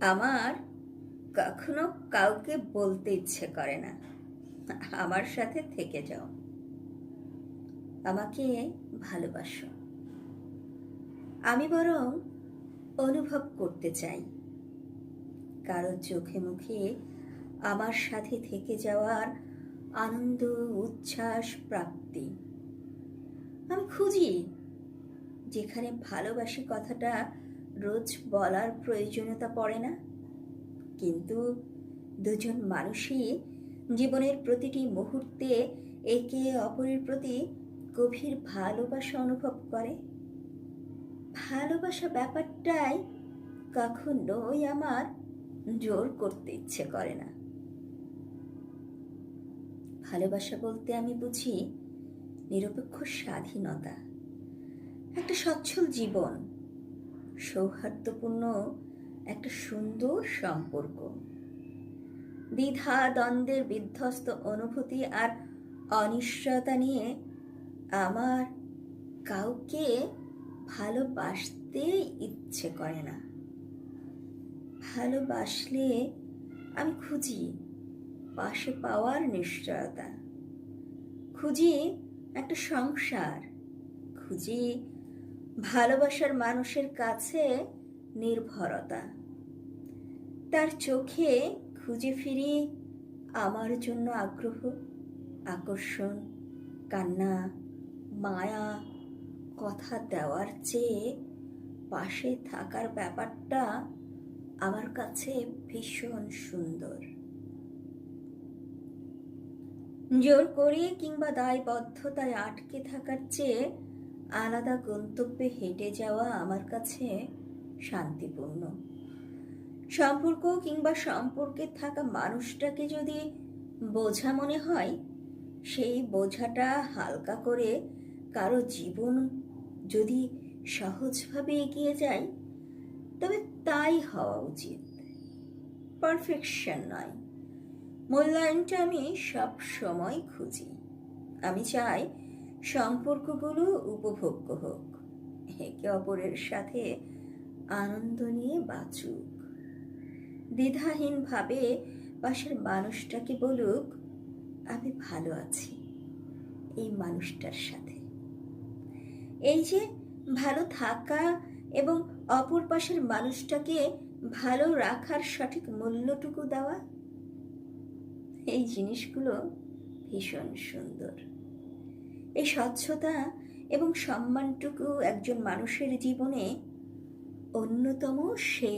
আমার কখনো কাউকে বলতে ইচ্ছে করে না। আমার সাথে থেকে যাও। আমাকে ভালোবাসো। আমি বরং অনুভব করতে চাই। কারও চোখে মুখে আমার সাথে থেকে যাওয়ার আনন্দ, উচ্ছ্বাস, প্রাপ্তি। আমি খুঁজি যেখানে ভালোবাসি কথাটা রোজ বলার প্রয়োজনীয়তা পড়ে না। কিন্তু দুজন মানুষই জীবনের প্রতিটি মুহূর্তে একে অপরের প্রতি গভীর ভালোবাসা অনুভব করে। ভালোবাসা ব্যাপারটাই কখনোই আমার জোর করতে ইচ্ছে করে না। ভালোবাসা বলতে আমি বুঝি নিরপেক্ষ স্বাধীনতা, একটা সচ্ছল জীবন। সৌহার্দ্যপূর্ণ একটা সুন্দর সম্পর্ক। দ্বিধা দ্বন্দ্বের বিধ্বস্ত অনুভূতি আর অনিশ্চয়তা নিয়ে আমার কাউকে ভালোবাসতে ইচ্ছে করে না। ভালোবাসলে আমি খুঁজি পাশে পাওয়ার নিশ্চয়তা। খুঁজি একটা সংসার। খুঁজি ভালোবাসার মানুষের কাছে নির্ভরতা। তার চোখে খুঁজে ফিরি আমার জন্য আগ্রহ, আকর্ষণ, কান্না, মায়া, কথা দেওয়ার চেয়ে পাশে থাকার ব্যাপারটা আমার কাছে ভীষণ সুন্দর। জোর করে কিংবা দায়বদ্ধতায় আটকে থাকার চেয়ে আলাদা গন্তব্যে হেঁটে যাওয়া আমার কাছে শান্তিপূর্ণ। সম্পর্ক কিংবা সম্পর্কে থাকা মানুষটাকে যদি বোঝা মনে হয়, সেই বোঝাটা হালকা করে কারও জীবন যদি সহজভাবে এগিয়ে যায়, তবে তাই হওয়া উচিত। পারফেকশন নয়। মূল্যায়নটা আমি সব সময় খুঁজি। আমি চাই সম্পর্কগুলো উপভোগ্য হোক। একে অপরের সাথে আনন্দ নিয়ে বাঁচুক। দ্বিধাহীনভাবে পাশের মানুষটাকে বলুক, আমি ভালো আছি এই মানুষটার সাথে। এই যে ভালো থাকা এবং অপর পাশের মানুষটাকে ভালো রাখার সঠিক মূল্যটুকু দেওয়া, এই জিনিসগুলো ভীষণ সুন্দর। এই স্বচ্ছতা এবং সম্মানটুকু একজন মানুষের জীবনে অন্যতম সে